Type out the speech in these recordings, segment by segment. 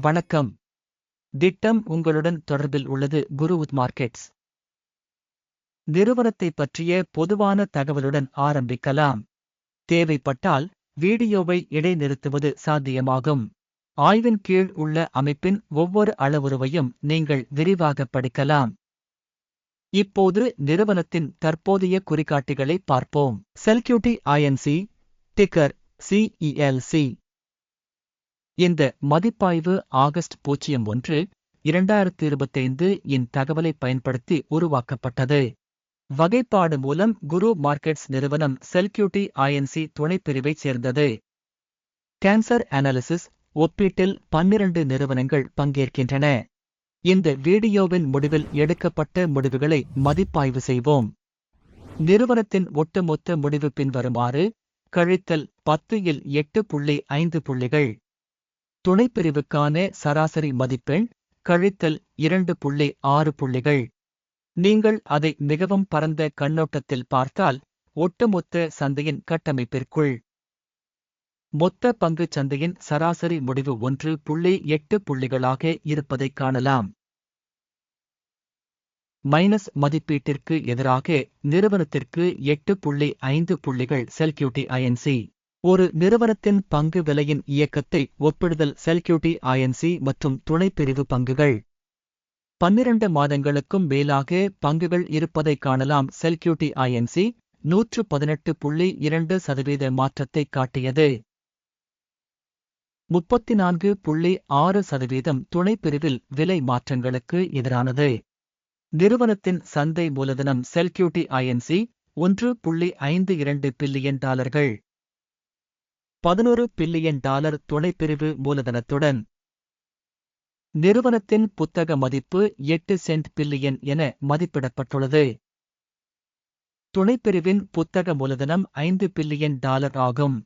வணக்கம். திட்டம் உங்களுடன் தொடர்பில் உள்ளது குருவுத் மார்க்கெட்ஸ். நிறுவனத்தை பற்றிய பொதுவான தகவலுடன் ஆரம்பிக்கலாம். தேவைப்பட்டால் வீடியோவை இடைநிறுத்துவது சாத்தியமாகும். ஆய்வின் கீழ் உள்ள அமைப்பின் ஒவ்வொரு அளவுருவையும் நீங்கள் விரிவாக படிக்கலாம். இப்போது நிறுவனத்தின் தற்போதைய குறிகாட்டிகளை பார்ப்போம். செல்கியூட்டி ஐஎன்சி டிக்கர் சிஇஎல்சி இந்த மதிப்பாய்வு ஆகஸ்ட் பூஜ்ஜியம் ஒன்று இரண்டாயிரத்தி இருபத்தைந்து இன் தகவலை பயன்படுத்தி உருவாக்கப்பட்டது. வகைப்பாடு மூலம் குரு மார்க்கெட்ஸ் நிறுவனம் செல்கியூட்டி ஐஎன்சி துணைப்பிரிவைச் சேர்ந்தது. கேன்சர் அனாலிசிஸ் ஒப்பீட்டில் பன்னிரண்டு நிறுவனங்கள் பங்கேற்கின்றன. இந்த வீடியோவின் முடிவில் எடுக்கப்பட்ட முடிவுகளை மதிப்பாய்வு செய்வோம். நிறுவனத்தின் ஒட்டுமொத்த முடிவு பின்வருமாறு கழித்தல் பத்து இல் எட்டு புள்ளி ஐந்து புள்ளிகள். துணைப்பிரிவுக்கான சராசரி மதிப்பெண் கழித்தல் இரண்டு புள்ளி ஆறு புள்ளிகள். நீங்கள் அதை மிகவும் பரந்த கண்ணோட்டத்தில் பார்த்தால் ஒட்டுமொத்த சந்தையின் கட்டமைப்பிற்குள். மொத்த பங்குச் சந்தையின் சராசரி முடிவு ஒன்று புள்ளி எட்டு புள்ளிகளாக இருப்பதைக் காணலாம். மைனஸ் மதிப்பீட்டிற்கு எதிராக நிறுவனத்திற்கு எட்டு புள்ளி ஐந்து புள்ளிகள் செல்கியூட்டி ஐஎன்சி ஒரு நிறுவனத்தின் பங்கு விலையின் இயக்கத்தை ஒப்பிடுதல் செல்கியூட்டி ஐஎன்சி மற்றும் துணைப்பிரிவு பங்குகள். பன்னிரண்டு மாதங்களுக்கும் மேலாக பங்குகள் இருப்பதைக் காணலாம் செல்கியூட்டி ஐஎன்சி. நூற்று பதினெட்டு புள்ளி இரண்டு சதவீத மாற்றத்தை காட்டியது. முப்பத்தி நான்கு புள்ளி ஆறு சதவீதம் துணைப்பிரிவில் விலை மாற்றங்களுக்கு எதிரானது. நிறுவனத்தின் சந்தை மூலதனம் செல்கியூட்டி ஐஎன்சி. ஒன்று புள்ளி ஐந்து இரண்டு பில்லியன் டாலர்கள். பதினொரு பில்லியன் டாலர் துணைப்பிரிவு மூலதனத்துடன். நிறுவனத்தின் புத்தக மதிப்பு எட்டு சென்ட் பில்லியன் என மதிப்பிடப்பட்டுள்ளது. துணைப்பிரிவின் புத்தக மூலதனம் ஐந்து பில்லியன் டாலர் ஆகும்.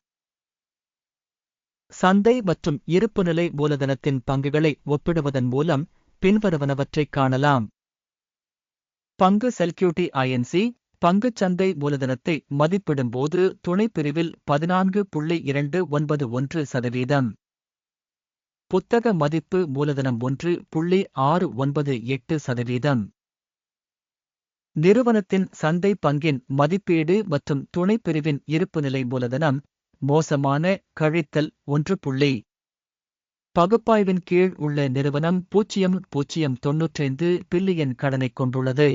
சந்தை மற்றும் இருப்புநிலை மூலதனத்தின் பங்குகளை ஒப்பிடுவதன் மூலம் பின்வருவனவற்றைக் காணலாம். பங்கு செல்கியூட்டி ஐஎன்சி பங்குச் சந்தை மூலதனத்தை மதிப்பிடும்போது துணைப்பிரிவில் பதினான்கு புள்ளி இரண்டு ஒன்பது ஒன்று சதவீதம். புத்தக மதிப்பு மூலதனம் ஒன்று புள்ளி ஆறு ஒன்பது எட்டு சதவீதம். நிறுவனத்தின் சந்தை பங்கின் மதிப்பீடு மற்றும் துணைப்பிரிவின் இருப்புநிலை மூலதனம் மோசமான கழித்தல் ஒன்று புள்ளி. பகுப்பாய்வின் கீழ் உள்ள நிறுவனம் பூஜ்ஜியம் பூஜ்ஜியம் தொன்னூற்றைந்து பில்லியன் கடனைக் கொண்டுள்ளது.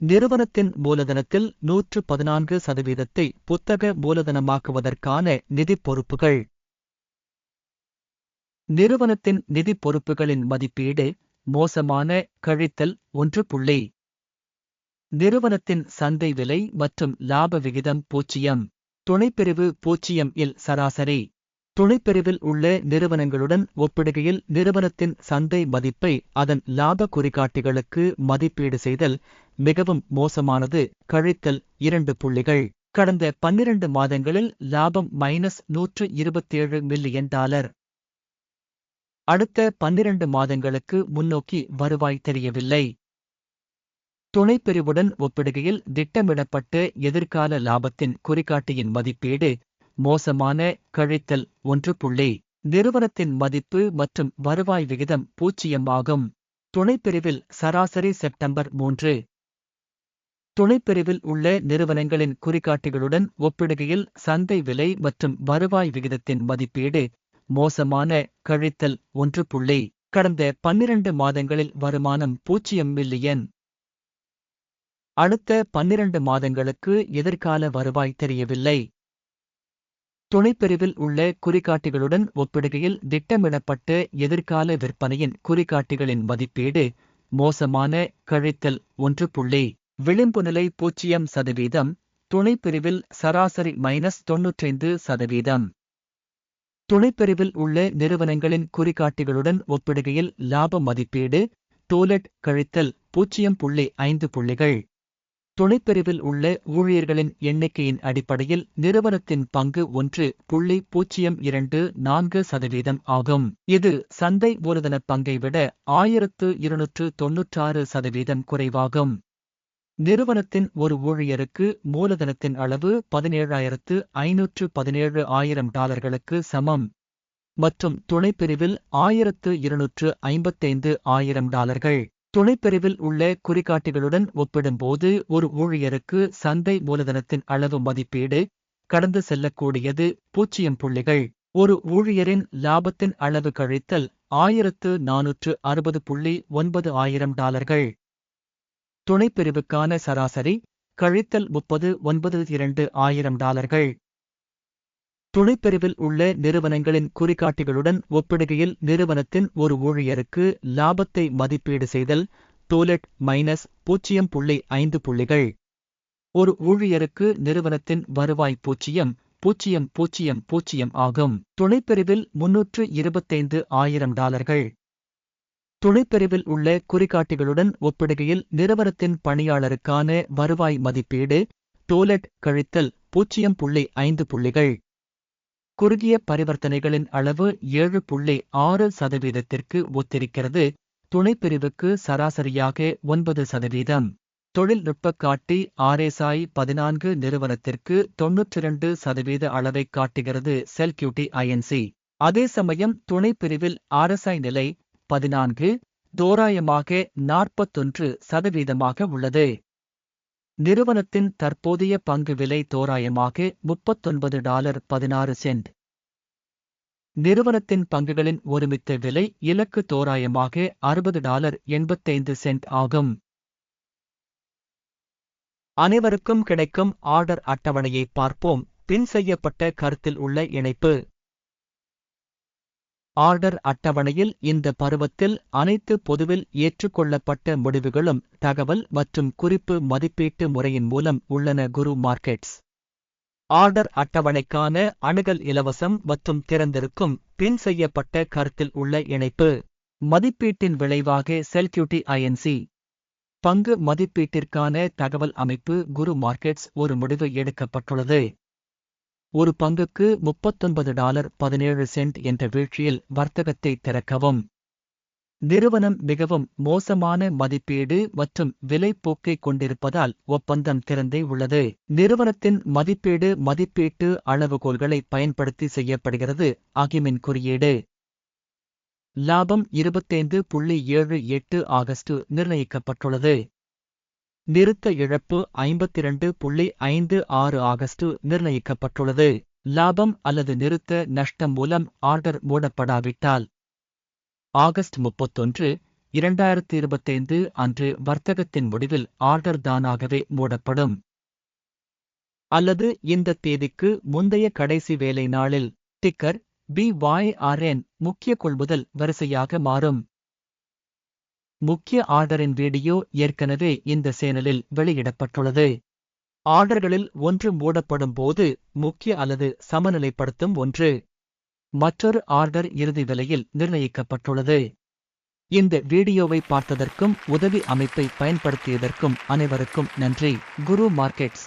நிறுவனத்தின் மூலதனத்தில் நூற்று பதினான்கு சதவீதத்தை புத்தக மூலதனமாக்குவதற்கான நிதிப் பொறுப்புகள். நிறுவனத்தின் நிதிப் பொறுப்புகளின் மதிப்பீடு மோசமான கழித்தல் ஒன்று புள்ளி. நிறுவனத்தின் சந்தை விலை மற்றும் லாப விகிதம் பூஜ்ஜியம். துணைப்பிரிவு பூஜ்ஜியம் இல் சராசரி. துணைப்பிரிவில் உள்ள நிறுவனங்களுடன் ஒப்பிடுகையில் நிறுவனத்தின் சந்தை மதிப்பை அதன் லாப குறிகாட்டிகளுக்கு மதிப்பீடு செய்தல் மிகவும் மோசமானது. கழித்தல் இரண்டு புள்ளிகள். கடந்த பன்னிரண்டு மாதங்களில் லாபம் மைனஸ் நூற்று இருபத்தேழு மில்லியன் டாலர் அடுத்த பன்னிரண்டு மாதங்களுக்கு முன்னோக்கி வருவாய் தெரியவில்லை. துணைப்பிரிவுடன் ஒப்பிடுகையில் திட்டமிடப்பட்ட எதிர்கால லாபத்தின் குறிகாட்டியின் மதிப்பீடு மோசமான கழித்தல் ஒன்று புள்ளி. நிறுவனத்தின் மதிப்பு மற்றும் வருவாய் விகிதம் பூச்சியம் ஆகும். துணைப்பிரிவில் சராசரி செப்டம்பர் மூன்று. துணைப்பிரிவில் உள்ள நிறுவனங்களின் குறிகாட்டிகளுடன் ஒப்பிடுகையில் சந்தை விலை மற்றும் வருவாய் விகிதத்தின் மதிப்பீடு மோசமான கழித்தல் ஒன்று புள்ளி கடந்த பன்னிரண்டு மாதங்களில் வருமானம் பூஜ்ஜியம் மில்லியன். அடுத்த பன்னிரண்டு மாதங்களுக்கு எதிர்கால வருவாய் தெரியவில்லை. துணைப்பிரிவில் உள்ள குறிகாட்டிகளுடன் ஒப்பிடுகையில் திட்டமிடப்பட்ட எதிர்கால விற்பனையின் குறிகாட்டிகளின் மதிப்பீடு மோசமான கழித்தல் ஒன்று புள்ளி விளிம்பு நிலை பூஜ்ஜியம் சதவீதம் துணைப்பிரிவில் சராசரி மைனஸ் தொன்னூற்றைந்து சதவீதம். துணைப்பிரிவில் உள்ள நிறுவனங்களின் குறிகாட்டிகளுடன் ஒப்பிடுகையில் லாப மதிப்பீடு டோலட் கழித்தல் பூஜ்ஜியம் புள்ளி ஐந்து புள்ளிகள். துணைப்பிரிவில் உள்ள ஊழியர்களின் எண்ணிக்கையின் அடிப்படையில் நிறுவனத்தின் பங்கு ஒன்று புள்ளி பூஜ்ஜியம் இரண்டு நான்கு சதவீதம் ஆகும். இது சந்தை மூலதன பங்கை விட ஆயிரத்து இருநூற்று தொன்னூற்றாறு சதவீதம் குறைவாகும். நிறுவனத்தின் ஒரு ஊழியருக்கு மூலதனத்தின் அளவு பதினேழாயிரத்து ஐநூற்று பதினேழு ஆயிரம் டாலர்களுக்கு சமம். மற்றும் துணைப்பிரிவில் ஆயிரத்து இருநூற்று ஐம்பத்தைந்து ஆயிரம் டாலர்கள். துணைப்பிரிவில் உள்ள குறிகாட்டிகளுடன் ஒப்பிடும்போது ஒரு ஊழியருக்கு சந்தை மூலதனத்தின் அளவு மதிப்பீடு கடந்து செல்லக்கூடியது பூஜ்ஜியம் புள்ளிகள். ஒரு ஊழியரின் லாபத்தின் அளவு கழித்தல் ஆயிரத்து நானூற்று அறுபது புள்ளி ஒன்பது ஆயிரம் டாலர்கள். துணைப்பிரிவுக்கான சராசரி கழித்தல் முப்பது ஒன்பது இரண்டு ஆயிரம் டாலர்கள். துணைப்பிரிவில் உள்ள நிறுவனங்களின் குறிகாட்டிகளுடன் ஒப்பிடுகையில் நிறுவனத்தின் ஒரு ஊழியருக்கு லாபத்தை மதிப்பீடு செய்தல் டோலெட் மைனஸ் பூஜ்ஜியம் புள்ளி ஐந்து புள்ளிகள். ஒரு ஊழியருக்கு நிறுவனத்தின் வருவாய் பூஜ்ஜியம் பூஜ்ஜியம் பூஜ்ஜியம் பூஜ்ஜியம் ஆகும். துணைப்பிரிவில் முன்னூற்று இருபத்தைந்து ஆயிரம் டாலர்கள். துணைப்பிரிவில் உள்ள குறிகாட்டிகளுடன் ஒப்பிடுகையில் நிறுவனத்தின் பணியாளருக்கான வருவாய் மதிப்பீடு டோலெட் கழித்தல் பூஜ்ஜியம் புள்ளி ஐந்து புள்ளிகள். குறுகிய பரிவர்த்தனைகளின் அளவு ஏழு புள்ளி ஆறு சதவீதத்திற்கு ஒத்திருக்கிறது. துணைப்பிரிவுக்கு சராசரியாக ஒன்பது சதவீதம். தொழில்நுட்ப காட்டி ஆர்எஸ்ஐ பதினான்கு நிறுவனத்திற்கு தொன்னூற்றிரண்டு சதவீத அளவை காட்டுகிறது செல்கியூட்டி ஐஎன்சி அதே சமயம் துணைப்பிரிவில் ஆர்எஸ்ஐ நிலை பதினான்கு தோராயமாக நாற்பத்தொன்று சதவீதமாக உள்ளது. நிறுவனத்தின் தற்போதைய பங்கு விலை தோராயமாக முப்பத்தொன்பது டாலர் பதினாறு சென்ட். நிறுவனத்தின் பங்குகளின் ஒருமித்த விலை இலக்கு தோராயமாக அறுபது டாலர் எண்பத்தைந்து சென்ட் ஆகும். அனைவருக்கும் கிடைக்கும் ஆர்டர் அட்டவணையை பார்ப்போம். பின் செய்யப்பட்ட கருத்தில் உள்ள இணைப்பு. ஆர்டர் அட்டவணையில் இந்த பருவத்தில் அனைத்து பொதுவில் ஏற்றுக்கொள்ளப்பட்ட முடிவுகளும் தகவல் மற்றும் குறிப்பு மதிப்பீட்டு முறையின் மூலம் உள்ளன குரு மார்க்கெட்ஸ். ஆர்டர் அட்டவணைக்கான அணுகல் இலவசம் மற்றும் திறந்திருக்கும் பின் செய்யப்பட்ட கருத்தில் உள்ள இணைப்பு. மதிப்பீட்டின் விளைவாக செல்கியூட்டி ஐஎன்சி பங்கு மதிப்பீட்டிற்கான தகவல் அமைப்பு குரு மார்க்கெட்ஸ் ஒரு முடிவு எடுக்கப்பட்டுள்ளது. ஒரு பங்குக்கு முப்பத்தொன்பது டாலர் பதினேழு சென்ட் என்ற வீழ்ச்சியில் வர்த்தகத்தை திறக்கவும். நிறுவனம் மிகவும் மோசமான மதிப்பீடு மற்றும் விலை போக்கை கொண்டிருப்பதால் ஒப்பந்தம் திறந்தே உள்ளது. நிறுவனத்தின் மதிப்பீடு மதிப்பீட்டு அளவுகோல்களை பயன்படுத்தி செய்யப்படுகிறது அகிமின் குறியீடு. லாபம் இருபத்தைந்து புள்ளி ஏழு எட்டு ஆகஸ்ட் நிர்ணயிக்கப்பட்டுள்ளது. நிறுத்த இழப்பு ஐம்பத்திரண்டு புள்ளி ஐந்து ஆறு ஆகஸ்ட் நிர்ணயிக்கப்பட்டுள்ளது. லாபம் அல்லது நிறுத்த நஷ்டம் மூலம் ஆர்டர் மூடப்படாவிட்டால் ஆகஸ்ட் முப்பத்தொன்று இரண்டாயிரத்தி இருபத்தைந்து அன்று வர்த்தகத்தின் முடிவில் ஆர்டர் தானாகவே மூடப்படும். அல்லது இந்த தேதிக்கு முந்தைய கடைசி வேலை நாளில் ticker B Y R N முக்கிய கொள்முதல் வரிசையாக மாறும். முக்கிய ஆர்டரின் வீடியோ ஏற்கனவே இந்த சேனலில் வெளியிடப்பட்டுள்ளது. ஆர்டர்களில் ஒன்று மூடப்படும் போது முக்கிய அல்லது சமநிலைப்படுத்தும் ஒன்று. மற்றொரு ஆர்டர் இறுதி விலையில் நிர்ணயிக்கப்பட்டுள்ளது. இந்த வீடியோவை பார்த்ததற்கும் உதவி அமைப்பை பயன்படுத்தியதற்கும் அனைவருக்கும் நன்றி. குரு மார்க்கெட்ஸ்.